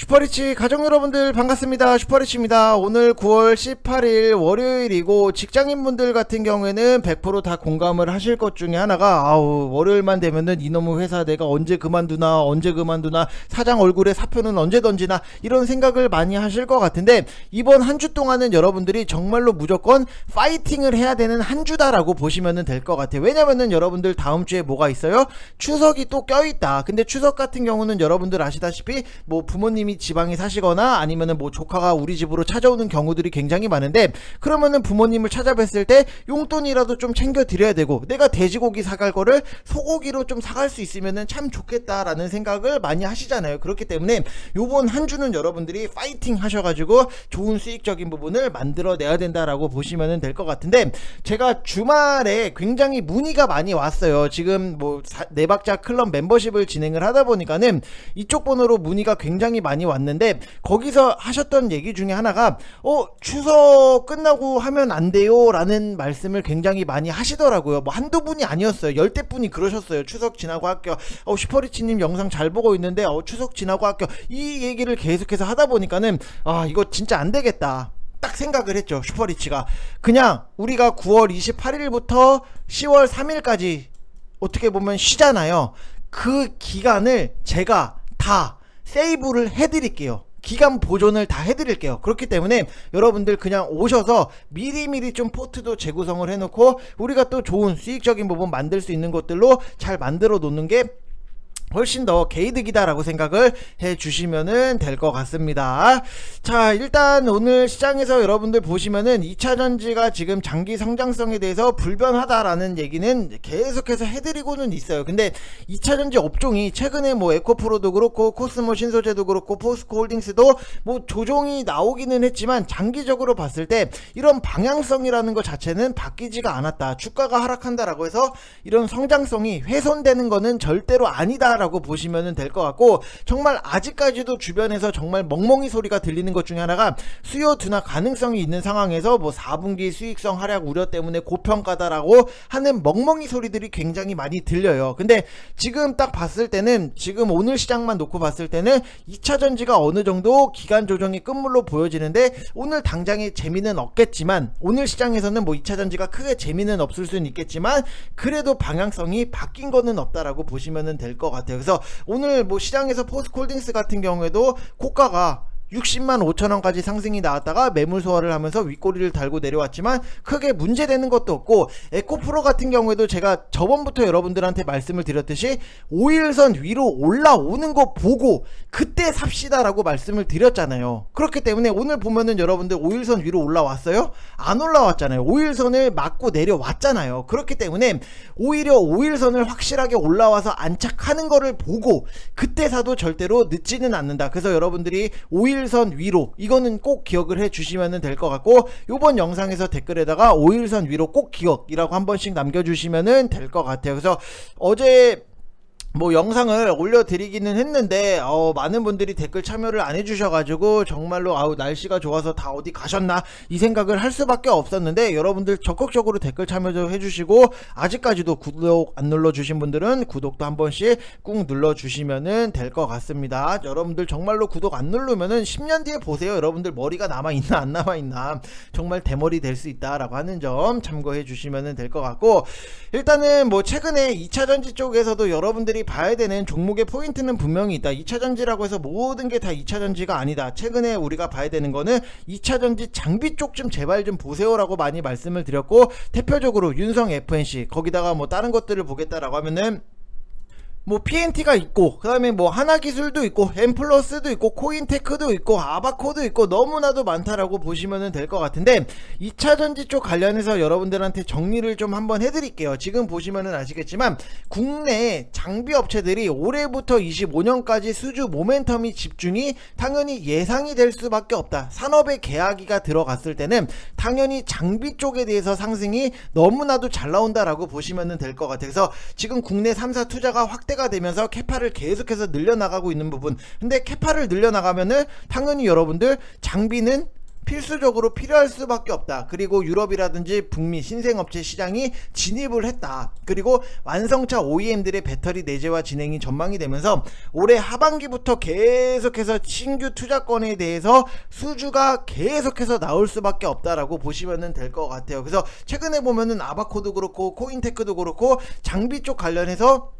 슈퍼리치 가족 여러분들 반갑습니다. 슈퍼리치입니다. 오늘 9월 18일 월요일이고 직장인분들 같은 경우에는 100%다 공감을 하실 것 중에 하나가 아우 월요일만 되면은 이놈의 회사 내가 언제 그만두나 언제 그만두나 사장 얼굴에 사표는 언제 던지나 이런 생각을 많이 하실 것 같은데 이번 한 주 동안은 여러분들이 정말로 무조건 파이팅을 해야 되는 한 주다라고 보시면 될것 같아요. 왜냐면은 여러분들 다음 주에 뭐가 있어요? 추석이 또 껴있다. 근데 추석 같은 경우는 여러분들 아시다시피 뭐 부모님이 지방에 사시거나 아니면은 뭐 조카가 우리 집으로 찾아오는 경우들이 굉장히 많은데 그러면은 부모님을 찾아뵀을 때 용돈이라도 좀 챙겨 드려야 되고 내가 돼지고기 사갈 거를 소고기로 좀 사갈 수 있으면은 참 좋겠다라는 생각을 많이 하시잖아요. 그렇기 때문에 요번 한 주는 여러분들이 파이팅 하셔가지고 좋은 수익적인 부분을 만들어내야 된다라고 보시면 될 것 같은데 제가 주말에 굉장히 문의가 많이 왔어요. 지금 뭐 네 박자 클럽 멤버십을 진행을 하다 보니까는 이쪽 번호로 문의가 굉장히 많이 왔는데 거기서 하셨던 얘기 중에 하나가 어 추석 끝나고 하면 안 돼요라는 말씀을 굉장히 많이 하시더라고요. 뭐 한두 분이 아니었어요. 열대 분이 그러셨어요. 추석 지나고 할게요. 어 슈퍼리치님 영상 잘 보고 있는데 어 추석 지나고 할게요. 이 얘기를 계속해서 하다 보니까는 아 이거 진짜 안 되겠다. 딱 생각을 했죠. 슈퍼리치가 그냥 우리가 9월 28일부터 10월 3일까지 어떻게 보면 쉬잖아요. 그 기간을 제가 다 세이브를 해드릴게요. 기간 보존을 다 해드릴게요. 그렇기 때문에 여러분들 그냥 오셔서 미리미리 좀 포트도 재구성을 해놓고 우리가 또 좋은 수익적인 부분 만들 수 있는 것들로 잘 만들어 놓는 게 훨씬 더 개이득이다라고 생각을 해 주시면은 될 것 같습니다. 자, 일단 오늘 시장에서 여러분들 보시면은 2차 전지가 지금 장기 성장성에 대해서 불변하다라는 얘기는 계속해서 해드리고는 있어요. 근데 2차 전지 업종이 최근에 뭐 에코프로도 그렇고 코스모 신소재도 그렇고 포스코 홀딩스도 뭐 조정이 나오기는 했지만 장기적으로 봤을 때 이런 방향성이라는 것 자체는 바뀌지가 않았다. 주가가 하락한다라고 해서 이런 성장성이 훼손되는 거는 절대로 아니다. 라고 보시면 될 것 같고 정말 아직까지도 주변에서 정말 멍멍이 소리가 들리는 것 중에 하나가 수요 둔화 가능성이 있는 상황에서 뭐 4분기 수익성 하락 우려 때문에 고평가다라고 하는 멍멍이 소리들이 굉장히 많이 들려요. 근데 지금 딱 봤을 때는 지금 오늘 시장만 놓고 봤을 때는 2차 전지가 어느 정도 기간 조정이 끝물로 보여지는데 오늘 당장에 재미는 없겠지만 오늘 시장에서는 뭐 2차 전지가 크게 재미는 없을 수는 있겠지만 그래도 방향성이 바뀐 거는 없다라고 보시면 될 것 같아요. 그래서 오늘 뭐 시장에서 포스콜딩스 같은 경우에도 고가가 60만 5천 원까지 상승이 나왔다가 매물 소화를 하면서 윗꼬리를 달고 내려왔지만 크게 문제되는 것도 없고 에코프로 같은 경우에도 제가 저번부터 여러분들한테 말씀을 드렸듯이 5일선 위로 올라오는 거 보고 그때 삽시다 라고 말씀을 드렸잖아요. 그렇기 때문에 오늘 보면은 여러분들 5일선 위로 올라왔어요? 안 올라왔잖아요. 5일선을 맞고 내려왔잖아요. 그렇기 때문에 오히려 5일선을 확실하게 올라와서 안착하는 거를 보고 그때 사도 절대로 늦지는 않는다. 그래서 여러분들이 5일 5일선 위로. 이거는 꼭 기억을 해 주시면 될 것 같고 요번 영상에서 댓글에다가 5일선 위로 꼭 기억이라고 한 번씩 남겨주시면 될 것 같아요. 그래서 어제 뭐 영상을 올려드리기는 했는데 어, 많은 분들이 댓글 참여를 안 해주셔가지고 정말로 아우 날씨가 좋아서 다 어디 가셨나 이 생각을 할 수밖에 없었는데 여러분들 적극적으로 댓글 참여 좀 해주시고 아직까지도 구독 안 눌러주신 분들은 구독도 한 번씩 꾹 눌러주시면은 될 것 같습니다. 여러분들 정말로 구독 안 누르면은 10년 뒤에 보세요. 여러분들 머리가 남아있나 안 남아있나. 정말 대머리 될 수 있다라고 하는 점 참고해 주시면은 될 것 같고 일단은 뭐 최근에 2차전지 쪽에서도 여러분들이 여러분들이 봐야 되는 종목의 포인트는 분명히 있다. 2차전지라고 해서 모든 게 다 2차전지가 아니다. 최근에 우리가 봐야 되는 거는 2차전지 장비 쪽 좀 제발 좀 보세요라고 많이 말씀을 드렸고 대표적으로 윤성 FNC 거기다가 뭐 다른 것들을 보겠다라고 하면은 뭐 PNT가 있고 그다음에 뭐 하나 기술도 있고 엠플러스도 있고 코인테크도 있고 아바코도 있고 너무나도 많다라고 보시면 될 것 같은데 2차 전지 쪽 관련해서 여러분들한테 정리를 좀 한번 해드릴게요. 지금 보시면은 아시겠지만 국내 장비 업체들이 올해부터 25년까지 수주 모멘텀이 집중이 당연히 예상이 될 수밖에 없다. 산업의 계약이가 들어갔을 때는 당연히 장비 쪽에 대해서 상승이 너무나도 잘 나온다라고 보시면 될 것 같아요. 그래서 지금 국내 3사 투자가 확 확대가 되면서 캐파를 계속해서 늘려나가고 있는 부분. 근데 캐파를 늘려나가면은 당연히 여러분들 장비는 필수적으로 필요할 수밖에 없다. 그리고 유럽이라든지 북미 신생업체 시장이 진입을 했다. 그리고 완성차 OEM들의 배터리 내재화 진행이 전망이 되면서 올해 하반기부터 계속해서 신규 투자건에 대해서 수주가 계속해서 나올 수밖에 없다라고 보시면 될 것 같아요. 그래서 최근에 보면은 아바코도 그렇고 코인테크도 그렇고 장비 쪽 관련해서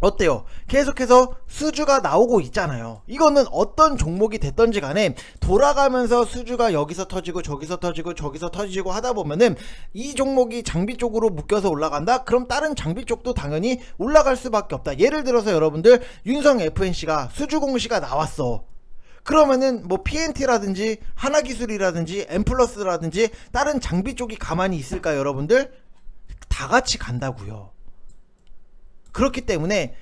어때요? 계속해서 수주가 나오고 있잖아요. 이거는 어떤 종목이 됐던지 간에 돌아가면서 수주가 여기서 터지고 저기서 터지고 저기서 터지고 하다 보면은 이 종목이 장비 쪽으로 묶여서 올라간다? 그럼 다른 장비 쪽도 당연히 올라갈 수밖에 없다. 예를 들어서 여러분들 윤성 FNC가 수주 공시가 나왔어. 그러면은 뭐 PNT라든지 하나기술이라든지 엠플러스라든지 다른 장비 쪽이 가만히 있을까요, 여러분들? 다 같이 간다고요. 그렇기 때문에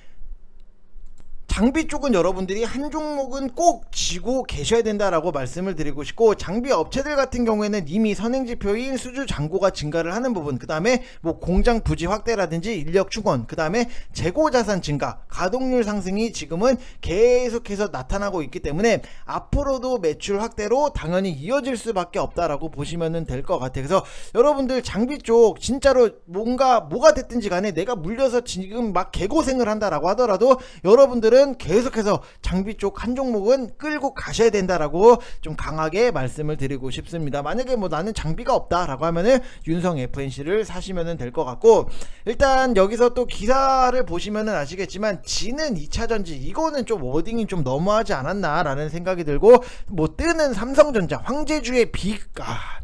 장비 쪽은 여러분들이 한 종목은 꼭 쥐고 계셔야 된다라고 말씀을 드리고 싶고 장비 업체들 같은 경우에는 이미 선행 지표인 수주 잔고가 증가를 하는 부분 그 다음에 뭐 공장 부지 확대라든지 인력 충원 그 다음에 재고 자산 증가 가동률 상승이 지금은 계속해서 나타나고 있기 때문에 앞으로도 매출 확대로 당연히 이어질 수밖에 없다라고 보시면 될 것 같아요. 그래서 여러분들 장비 쪽 진짜로 뭔가 뭐가 됐든지 간에 내가 물려서 지금 막 개고생을 한다라고 하더라도 여러분들은 계속해서 장비 쪽 한 종목은 끌고 가셔야 된다라고 좀 강하게 말씀을 드리고 싶습니다. 만약에 뭐 나는 장비가 없다라고 하면은 윤성 FNC를 사시면 될것 같고 일단 여기서 또 기사를 보시면은 아시겠지만 지는 2차 전지 이거는 좀 워딩이 좀 너무하지 않았나라는 생각이 들고 뭐 뜨는 삼성전자 황제주의 비 아,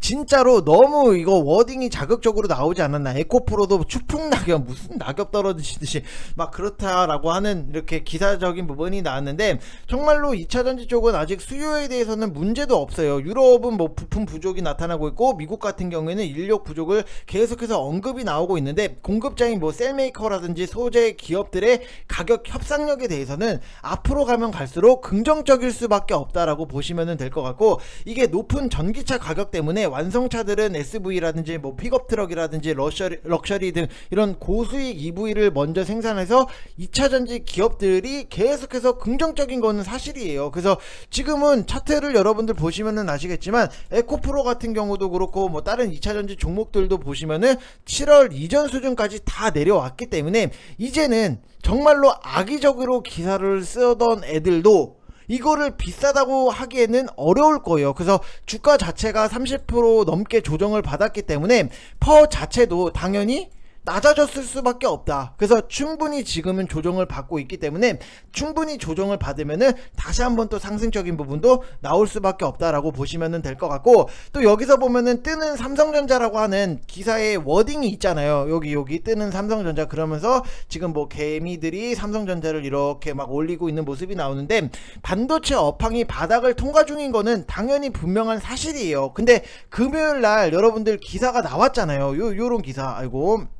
진짜로 너무 이거 워딩이 자극적으로 나오지 않았나. 에코프로도 추풍 낙엽 무슨 낙엽 떨어지듯이 막 그렇다라고 하는 이렇게 기사적인 부분이 나왔는데 정말로 2차 전지 쪽은 아직 수요에 대해서는 문제도 없어요. 유럽은 뭐 부품 부족이 나타나고 있고 미국 같은 경우에는 인력 부족을 계속해서 언급이 나오고 있는데 공급자인 뭐 셀메이커라든지 소재 기업들의 가격 협상력에 대해서는 앞으로 가면 갈수록 긍정적일 수밖에 없다라고 보시면 될 것 같고 이게 높은 전기차 가격 때문에 완성차들은 SV라든지 뭐 픽업 트럭이라든지 럭셔리, 럭셔리 등 이런 고수익 EV를 먼저 생산해서 2차 전지 기업들이 계속해서 긍정적인 거는 사실이에요. 그래서 지금은 차트를 여러분들 보시면은 아시겠지만 에코프로 같은 경우도 그렇고 뭐 다른 2차 전지 종목들도 보시면은 7월 이전 수준까지 다 내려왔기 때문에 이제는 정말로 악의적으로 기사를 쓰던 애들도 이거를 비싸다고 하기에는 어려울 거예요. 그래서 주가 자체가 30% 넘게 조정을 받았기 때문에 퍼 자체도 당연히 낮아졌을 수밖에 없다. 그래서 충분히 지금은 조정을 받고 있기 때문에 충분히 조정을 받으면은 다시 한번 또 상승적인 부분도 나올 수밖에 없다라고 보시면 될것 같고 또 여기서 보면은 뜨는 삼성전자라고 하는 기사의 워딩이 있잖아요. 여기 여기 뜨는 삼성전자 그러면서 지금 뭐 개미들이 삼성전자를 이렇게 막 올리고 있는 모습이 나오는데 반도체 업황이 바닥을 통과 중인 거는 당연히 분명한 사실이에요. 근데 금요일 날 여러분들 기사가 나왔잖아요. 요 요런 기사. 아이고.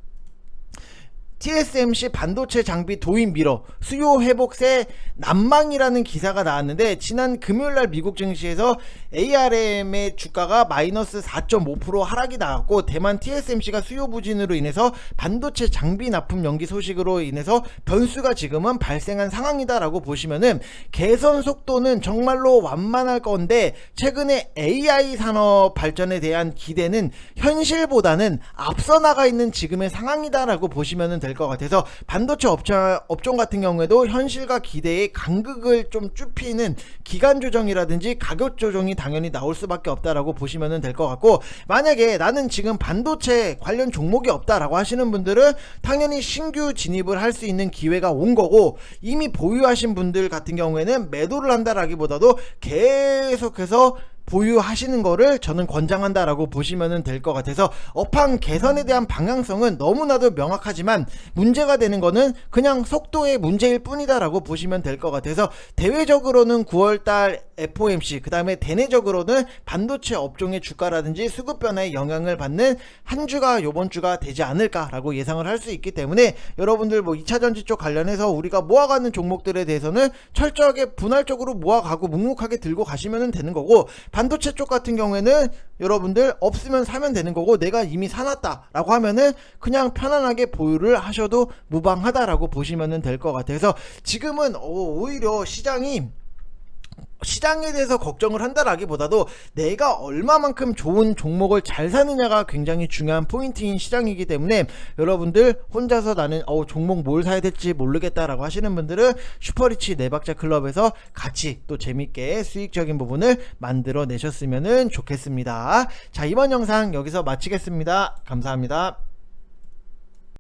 TSMC 반도체 장비 도입 미뤄 수요 회복세 난망이라는 기사가 나왔는데 지난 금요일 날 미국 증시에서 ARM의 주가가 마이너스 4.5% 하락이 나왔고 대만 TSMC가 수요 부진으로 인해서 반도체 장비 납품 연기 소식으로 인해서 변수가 지금은 발생한 상황이다라고 보시면은 개선 속도는 정말로 완만할 건데 최근에 AI 산업 발전에 대한 기대는 현실보다는 앞서 나가 있는 지금의 상황이다라고 보시면 될 것 같아서 반도체 업체, 업종 같은 경우에도 현실과 기대의 간극을 좀 좁히는 기간 조정이라든지 가격 조정이 당연히 나올 수밖에 없다라고 보시면 될 것 같고 만약에 나는 지금 반도체 관련 종목이 없다라고 하시는 분들은 당연히 신규 진입을 할 수 있는 기회가 온 거고 이미 보유하신 분들 같은 경우에는 매도를 한다라기보다도 계속해서 보유하시는 거를 저는 권장한다라고 보시면 될 것 같아서 업황 개선에 대한 방향성은 너무나도 명확하지만 문제가 되는 거는 그냥 속도의 문제일 뿐이다라고 보시면 될 것 같아서 대외적으로는 9월달 FOMC 그 다음에 대내적으로는 반도체 업종의 주가라든지 수급 변화에 영향을 받는 한 주가 요번 주가 되지 않을까라고 예상을 할 수 있기 때문에 여러분들 뭐 2차 전지 쪽 관련해서 우리가 모아가는 종목들에 대해서는 철저하게 분할적으로 모아가고 묵묵하게 들고 가시면 되는 거고 반도체 쪽 같은 경우에는 여러분들 없으면 사면 되는 거고 내가 이미 사놨다 라고 하면은 그냥 편안하게 보유를 하셔도 무방하다라고 보시면 될 것 같아서 지금은 오- 오히려 시장이 시장에 대해서 걱정을 한다라기보다도 내가 얼마만큼 좋은 종목을 잘 사느냐가 굉장히 중요한 포인트인 시장이기 때문에 여러분들 혼자서 나는 어 종목 뭘 사야 될지 모르겠다라고 하시는 분들은 슈퍼리치 네박자 클럽에서 같이 또 재밌게 수익적인 부분을 만들어 내셨으면 좋겠습니다. 자 이번 영상 여기서 마치겠습니다. 감사합니다.